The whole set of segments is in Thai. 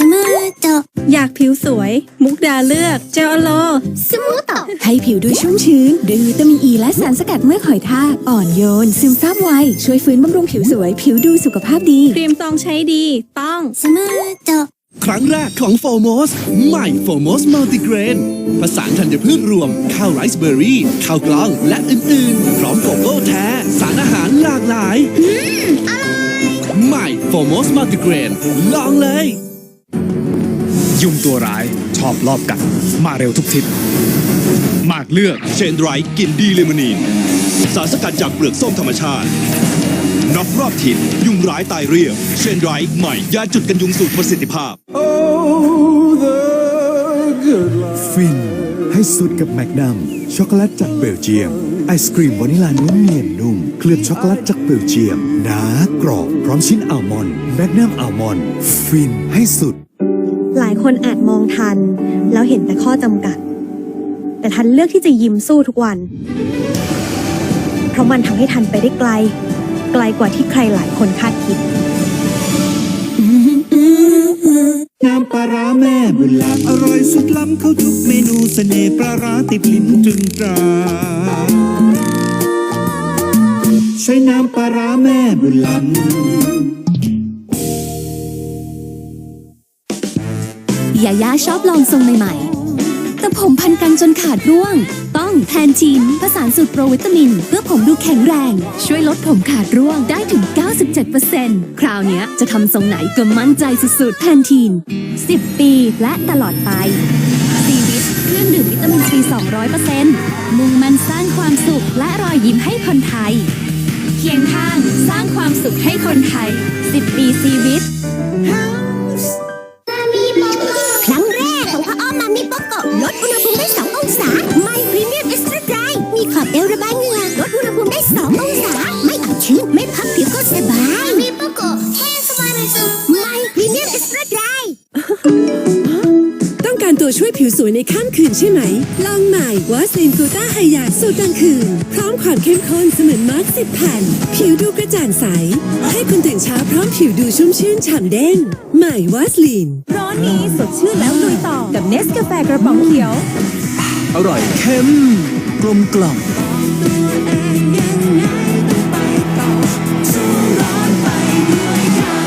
สมูทโตอยากผิวสวย มุกดาเลือก เจลโล สมูทโตให้ผิวดูชุ่มชื้นด้วยวิตามินอ e ีและสารสกัดเมื่อกหอยทากอ่อนโยน ซึมซาบไว ช่วยฟื้นบำรุงผิวสวย ผิวดูสุขภาพดี ครีมซองใช้ดี ต้องสมูทโตครั้งแรกของโฟโมสใหม่โฟโมสมัลติเกรนผสานธัญพืชรวม ข้าวไรซ์เบอร์รี่ ข้าวกล้อง และอื่นๆ พร้อมโกโก้แท้ สารอาหารหลากหลายใหม่โฟโมสมัลติเกรนลองเลย ยุงตัวร้ายชอบรอบกัดมาเร็วทุกทิศมากเลือกเชนไรท์กลินดีเลมอนีนสารสกัดจากเปลือกส้มธรรมชาติน็อกรอบทิศยุงร้ายตายเรียบเชนไรท์ใหม่ยาจุดกันยุงสูตรประสิทธิภาพฟินให้สุดกับแมกนัมช็อกโกแลตจากเบลเยียม ไอศกรีมวานิลาเนื้อเนียนนุ่ม เคลือบช็อกโกแลตจากเบลเยียมหนากรอบ พร้อมชิ้นอัลมอนด์แมกนัมอัลมอนด์ฟินให้สุด หลายคนอาจมองทัน แล้วเห็นแต่ข้อจำกัด แต่ทันเลือกที่จะยิ้มสู้ทุกวัน เพราะมันทำให้ทันไปได้ไกล ไกลกว่าที่ใครหลายคนคาดคิด น้ำปลาร้าแม่บุญล้ำอร่อยสุดล้ำเข้าทุกเมนูเสน่ห์ปลาร้าติดลิ้นตรึงตรา ใช้น้ำปลาร้าแม่บุญล้ำ ยาย่าชอบลองทรงใหม่ๆ แต่ผมพันกันจนขาดร่วง ต้องแทนทีนผสานสูตรโปรวิตามิน เพื่อผมดูแข็งแรง ช่วยลดผมขาดร่วงได้ถึง 97%คราวนี้จะทำทรงไหนก็มั่นใจสุดๆ แทนทีน 10 ปีและตลอดไปซีวิตเครื่องดื่มวิตามินซี 200%มุ่งมั่นสร้างความสุขและรอยยิ้มให้คนไทย เคียงข้างสร้างความสุขให้คนไทย 10 ปีซีวิต ต้องการตัวช่วยผิวสวยในข้ามคืนใช่ไหม ลองใหม่วาสลินกูต้าไฮยาสูตรกลางคืน พร้อมความเข้มข้นเสมือนมาร์กสิบแผ่น ผิวดูกระจ่างใส ให้คุณตื่นเช้าพร้อมผิวดูชุ่มชื่นฉ่ำเด้ง ใหม่วาสลิน ร้อนนี้สดชื่นแล้วลุยต่อ กับเนสกาแฟกระป๋องเขียว อร่อยเข้มกลมกล่อม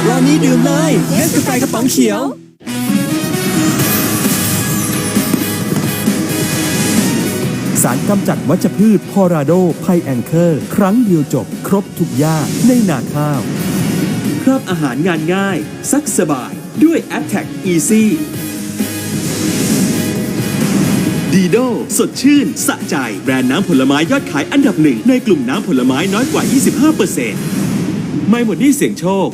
ร้อนนี้ดื่มเลยเนสกาแฟกระป๋องเขียว สารกำจัดวัชพืชพอราโดไพแอนเคอร์ ครั้งเดียวจบครบทุกหญ้าในนาข้าวครับอาหารงานง่าย ซักสบายด้วย a t t a c Easy ดีโดสดชื่น สะใจ แบรนด์น้ำผลไม้ยอดขายอันดับหนึ่ง ในกลุ่มน้ำผลไม้น้อยกว่า 25%ไม่หมดนี่เสี่ยงโชค